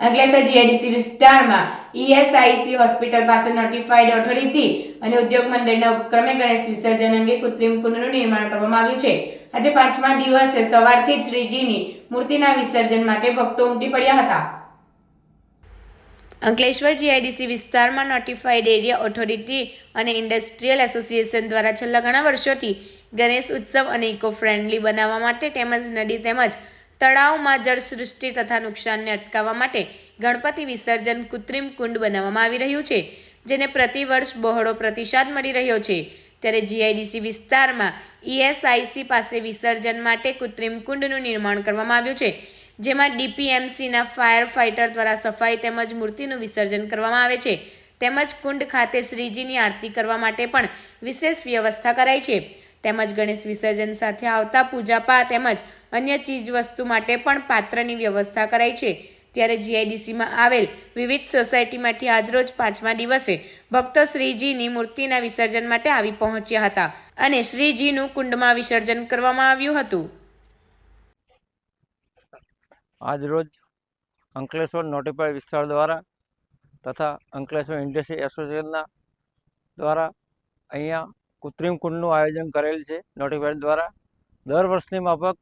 Ankleshwar GIDC વિસ્તારમાં ESIC hospital પાસે notified authority અને ઉદ્યોગ મંડળના ઉપક્રમે ગણેશ વિસર્જન અંગે કૃત્રિમ કુંડનું નિર્માણ કરવામાં આવ્યું છે. આજે પાંચમા દિવસે સવારથી શ્રીજીની મૂર્તિના વિસર્જન માટે ભક્તો ઉમટી પડ્યા હતા. અંકલેશ્વર જીઆઈડીસી વિસ્તારમાં નોટિફાઈડ એરિયા ઓથોરિટી અને ઇન્ડસ્ટ્રીયલ એસોસિએશન દ્વારા છેલ્લા ઘણા વર્ષોથી ગણેશ ઉત્સવ અને ઇકો ફ્રેન્ડલી બનાવવા માટે તેમજ નદી તેમજ તળાવમાં જળસૃષ્ટિ તથા નુકસાનને અટકાવવા માટે ગણપતિ વિસર્જન કૃત્રિમ કુંડ બનાવવામાં આવી રહ્યું છે, જેને પ્રતિવર્ષ બહોળો પ્રતિસાદ મળી રહ્યો છે. ત્યારે જીઆઈડીસી વિસ્તારમાં ઈએસઆઈસી પાસે વિસર્જન માટે કૃત્રિમ કુંડનું નિર્માણ કરવામાં આવ્યું છે, જેમાં ડીપીએમસીના ફાયર ફાઇટર દ્વારા સફાઈ તેમજ મૂર્તિનું વિસર્જન કરવામાં આવે છે. તેમજ કુંડ ખાતે શ્રીજીની આરતી કરવા માટે પણ વિશેષ વ્યવસ્થા કરાઈ છે. તેમજ ગણેશ વિસર્જન સાથે આવતા પૂજાપા તેમજ અન્ય ચીજ વસ્તુ માટે પણ પાત્રની વ્યવસ્થા કરાઈ છે. ત્યારે જીઆઈડીસીમાં આવેલ વિવિધ સોસાયટીમાંથી આજરોજ પાંચમા દિવસે ભક્તો શ્રીજીની મૂર્તિના વિસર્જન માટે આવી પહોંચ્યા હતા અને શ્રીજીનું કુંડમાં વિસર્જન કરવામાં આવ્યું હતું. આજરોજ અંકલેશ્વર નોટિફાઈડ વિસ્તાર દ્વારા તથા અંકલેશ્વર ઇન્ડસ્ટ્રી એસોસિએશનના દ્વારા અહીંયા કૃત્રિમ કુંડનું આયોજન કરેલ છે નોટિફાઈડ દ્વારા. દર વર્ષની માફક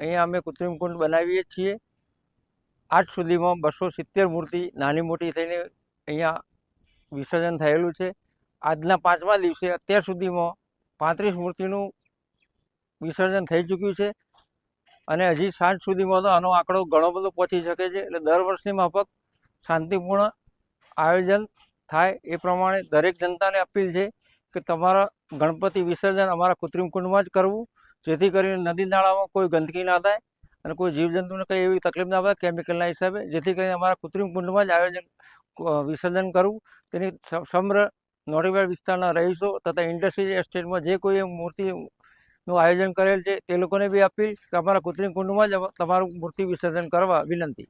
અહીંયા અમે કૃત્રિમ કુંડ બનાવીએ છીએ. આજ સુધીમાં બસો સિત્તેર મૂર્તિ નાની મોટી થઈને અહીંયા વિસર્જન થયેલું છે. આજના પાંચમા દિવસે અત્યાર સુધીમાં પાંત્રીસ મૂર્તિનું વિસર્જન થઈ ચૂક્યું છે અને હજી સાંજ સુધીમાં તો આનો આંકડો ઘણો બધો પહોંચી શકે છે. એટલે દર વર્ષની માફક શાંતિપૂર્ણ આયોજન થાય એ પ્રમાણે દરેક જનતાને અપીલ છે કે તમારા ગણપતિ વિસર્જન અમારા કૃત્રિમ કુંડમાં જ કરવું, જેથી કરીને નદી નાળામાં કોઈ ગંદકી ના થાય અને કોઈ જીવજંતુને કંઈ એવી તકલીફ ના પડે કેમિકલના હિસાબે, જેથી કરીને અમારા કૃત્રિમ કુંડમાં જ આયોજન વિસર્જન કરવું. તેની સમગ્ર નોડીબાર વિસ્તારના રહીશો તથા ઇન્ડસ્ટ્રી એસ્ટેટમાં જે કોઈ મૂર્તિનું આયોજન કરેલ છે, તે લોકોને બી અપીલ કે અમારા કૃત્રિમ કુંડમાં જ તમારું મૂર્તિ વિસર્જન કરવા વિનંતી.